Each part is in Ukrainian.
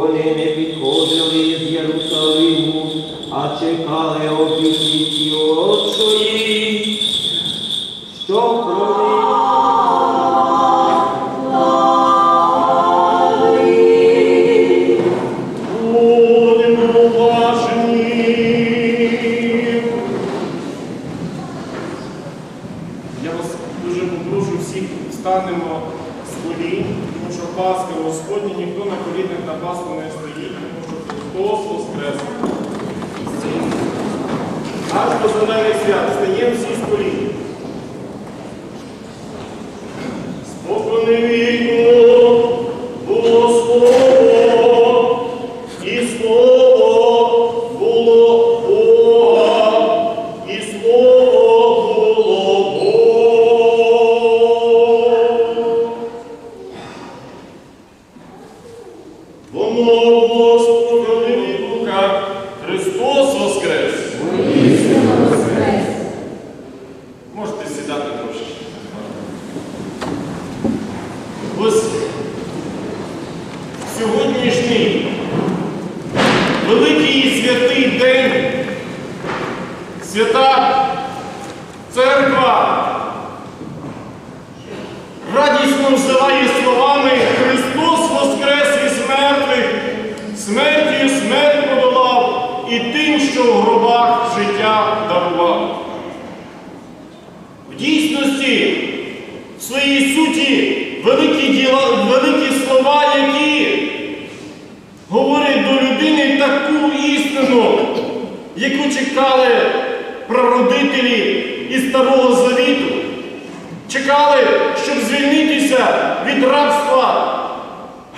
вони не підходили з Єрусалиму, а чекали обітниці Отчої, що про великі слова, які говорять до людини таку істину, яку чекали прародителі із Старого Завіту. Чекали, щоб звільнитися від рабства,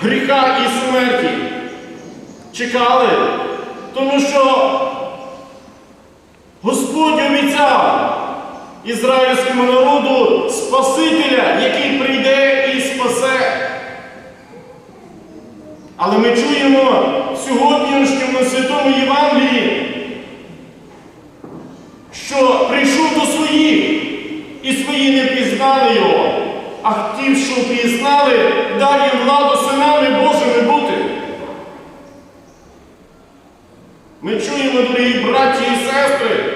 гріха і смерті. Чекали, тому що Господь обіцяв ізраїльському народу Спасителя, який прийде і спасе. Але ми чуємо в сьогоднішньому святому Євангелії, що прийшов до своїх, і свої не пізнали його, а ті, що пізнали, дав їм владу синами Божими бути. Ми чуємо, дорогі браті і сестри,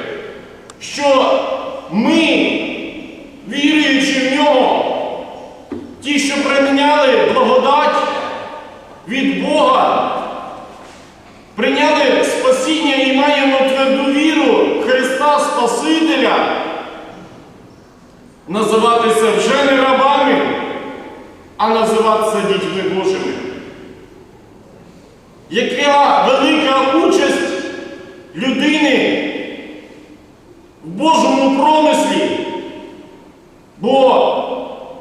що ми, віруючи в нього, ті, що прийняли благодать від Бога, прийняли спасіння і маємо тверду віру Христа Спасителя називатися вже не рабами, а називатися дітьми Божими. Яка велика участь людини Божому промислі, бо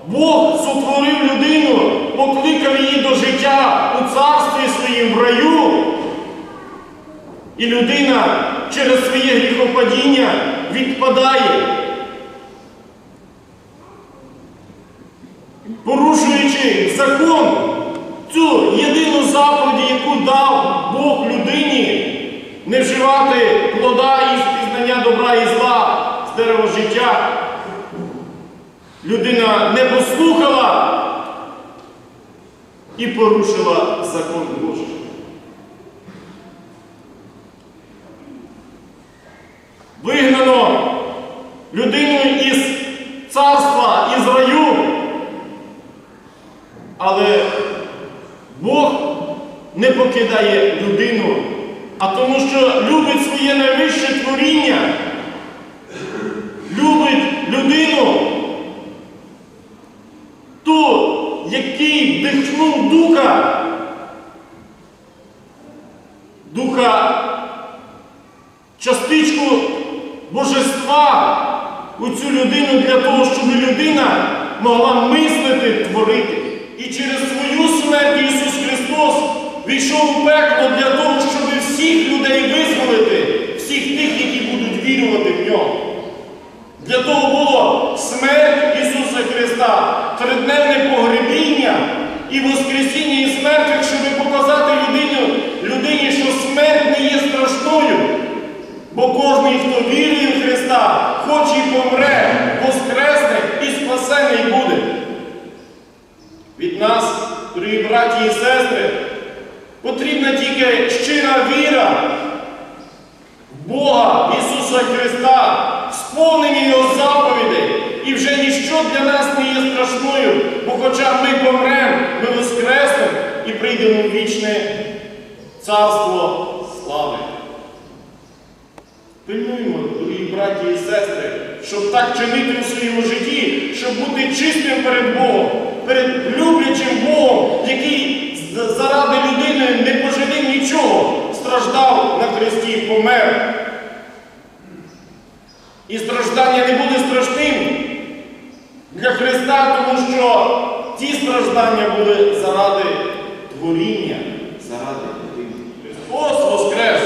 Бог сотворив людину, покликав її до життя у царстві своїм в раю. І людина через своє гріхопадіння відпадає, порушуючи закон, цю єдину заповідь, яку дав Бог людині, не вживати плода із пізнання добра і зла з дерева життя. Людина не послухала і порушила закон Божий. Вигнано людину із царства, із раю. Але Бог не покидає людину, а тому, що любить своє найвище творіння, любить людину, ту, який дихнув духа, духа частичку божества у цю людину для того, щоб людина могла мислити, творити. І через свою смерть Ісус Христос війшов у пекло для того, щоб всіх людей визволити, всіх тих, які будуть вірувати в нього. Для того було смерть Ісуса Христа, тридневне погребіння і Воскресіння із мертвих, щоб показати людині, людині, що смерть не є страшною. Бо кожен, хто вірує в Христа, хоч і помре, воскресне і спасений буде. Від нас, дорогі браті і сестри, потрібна тільки щира віра в Бога Ісуса Христа, сповнені Його заповідей, і вже ніщо для нас не є страшною, бо хоча ми помремо, ми воскреснемо і прийдемо в вічне царство слави. Пильнуємо, дорогі браті і сестри, щоб так чинити у своєму житті, щоб бути чистим перед Богом, перед люблячим Богом, який заради людини не пожалів нічого, страждав на хресті і помер. І страждання не буде страшним для Христа, тому що ті страждання були заради творіння, заради людини. Христос Воскрес!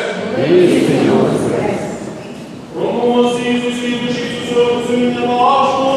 Промовимо всі з душі Ісуса розуміння не промовимо.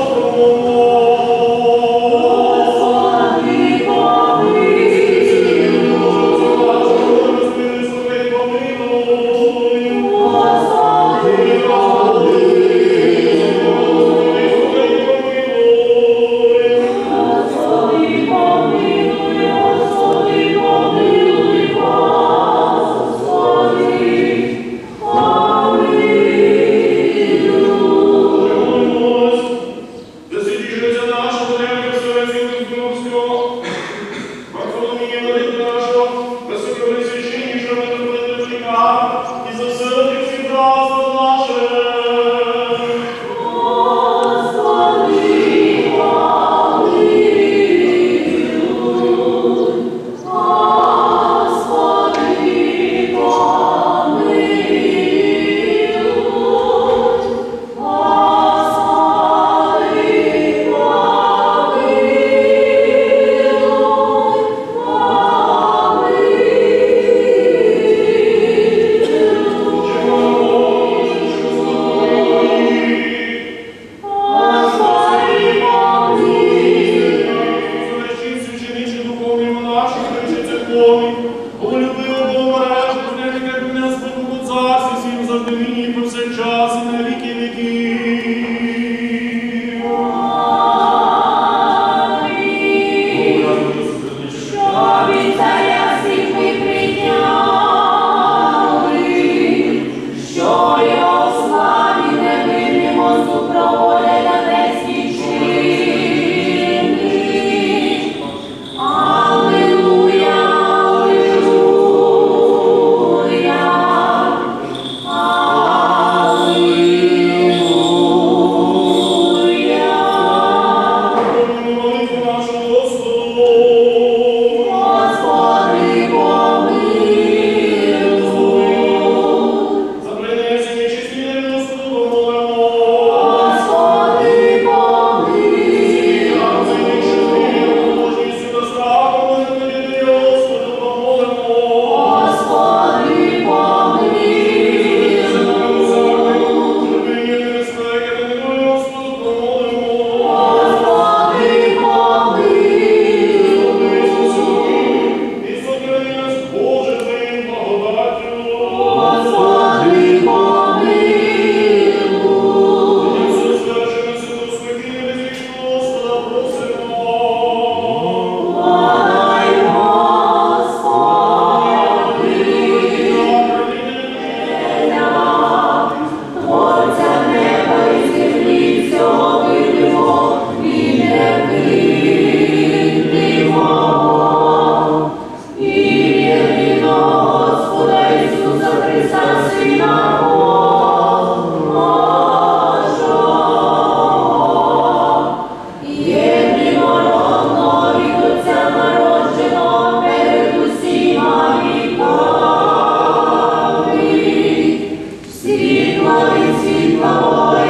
Твої світло.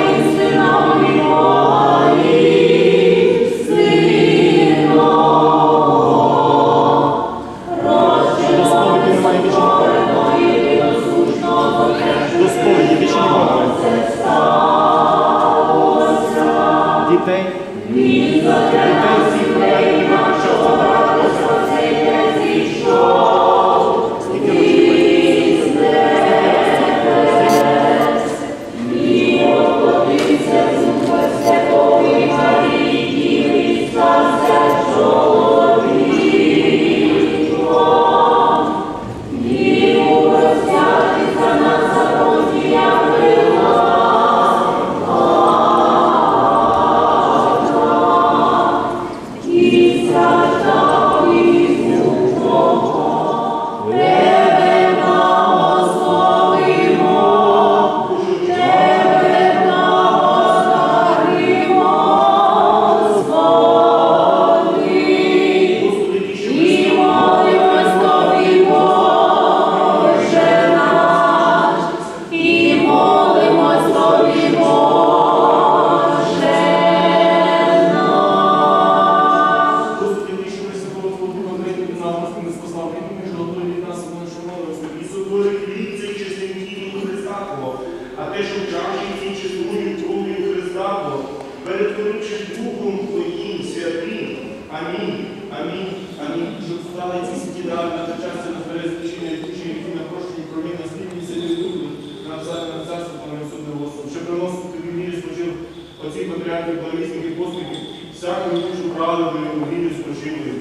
полемічних і поспіхів, всякою душу праведною, богиню спочиною.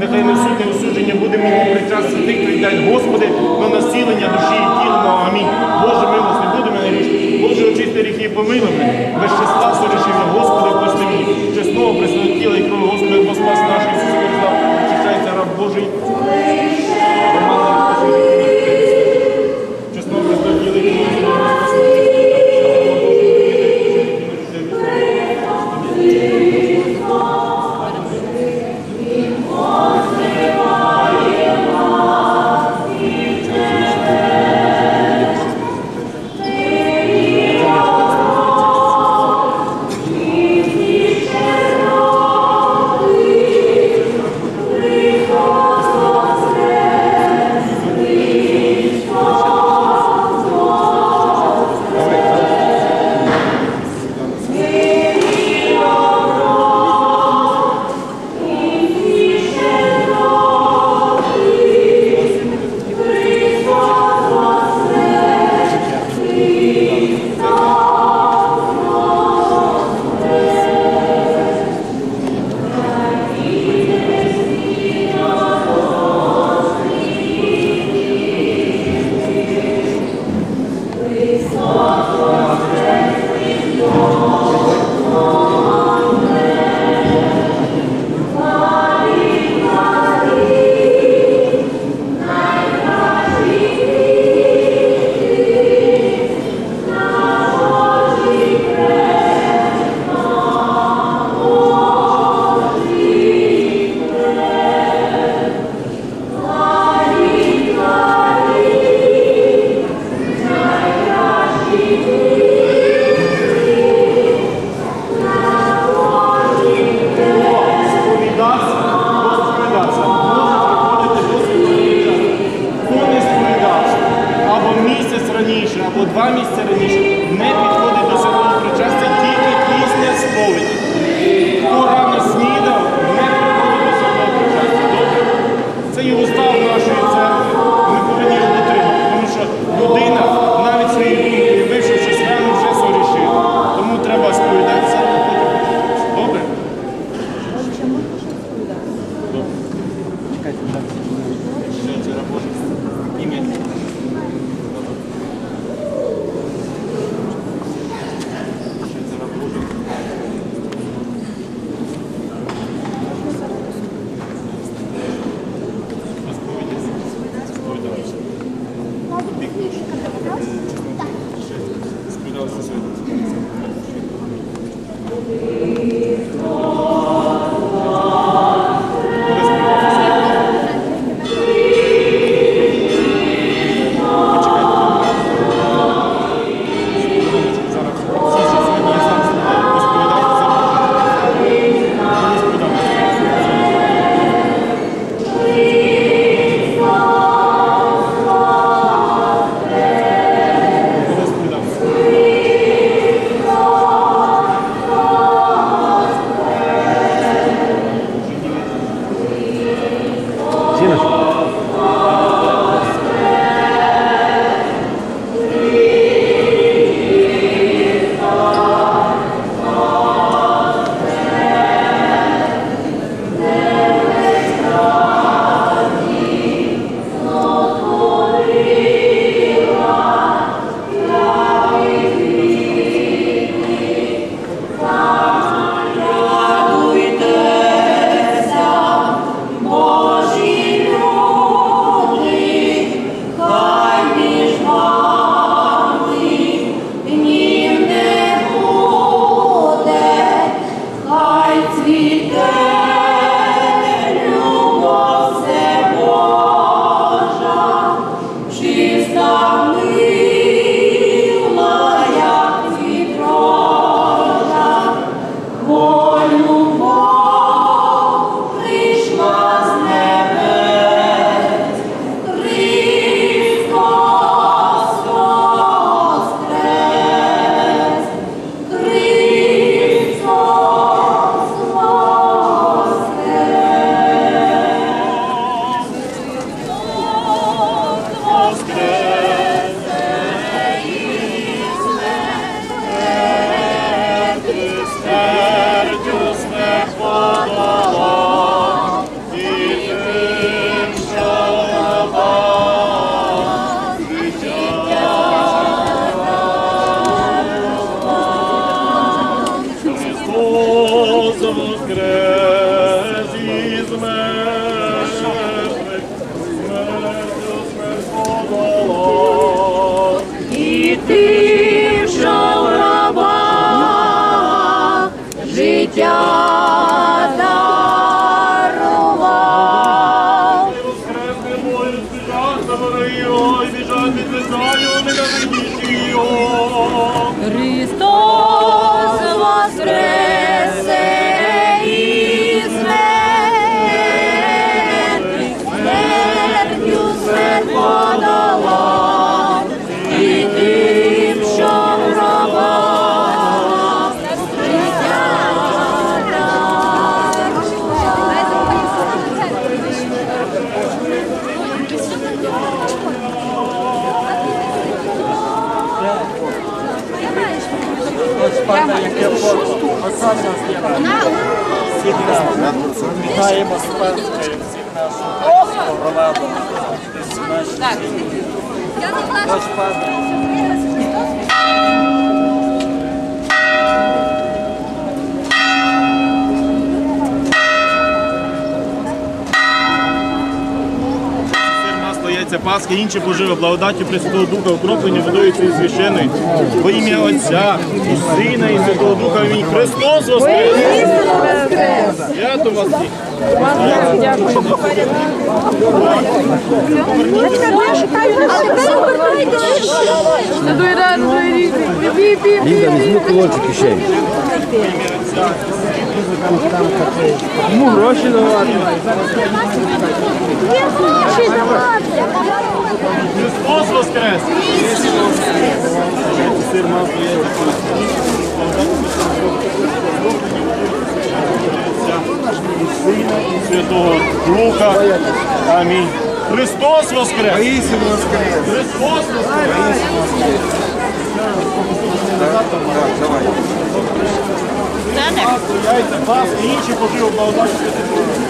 Нехай не суд, осудження будемо причасти тих, хто віддасть, Господи, на насілення душі і тіла. Амінь. Боже, милості будемо на річ. Боже, очисти ріхи помилуй мене. Без числа сорішення, Господи, прости мені. Чесного присвятила і крові, Господи, поспас нашої Христа, очищається раб Божий. Яйця Пасхи, інше поживо, благодаті Пресвятого Духа, окроплення водою цієї священої. Во ім'я Отця, і Сина, і Святого Духа. Амінь. Христос Воскрес! Свято вас всіх! Ліза, візьми кулончик і ще. Йому гроші давати. Христос Воскрес! Сир масло, яйця Сина і Святого Духа. Амінь. Христос Воскрес! Христос Воскрес! Яйця, паски, інші поживи Духа.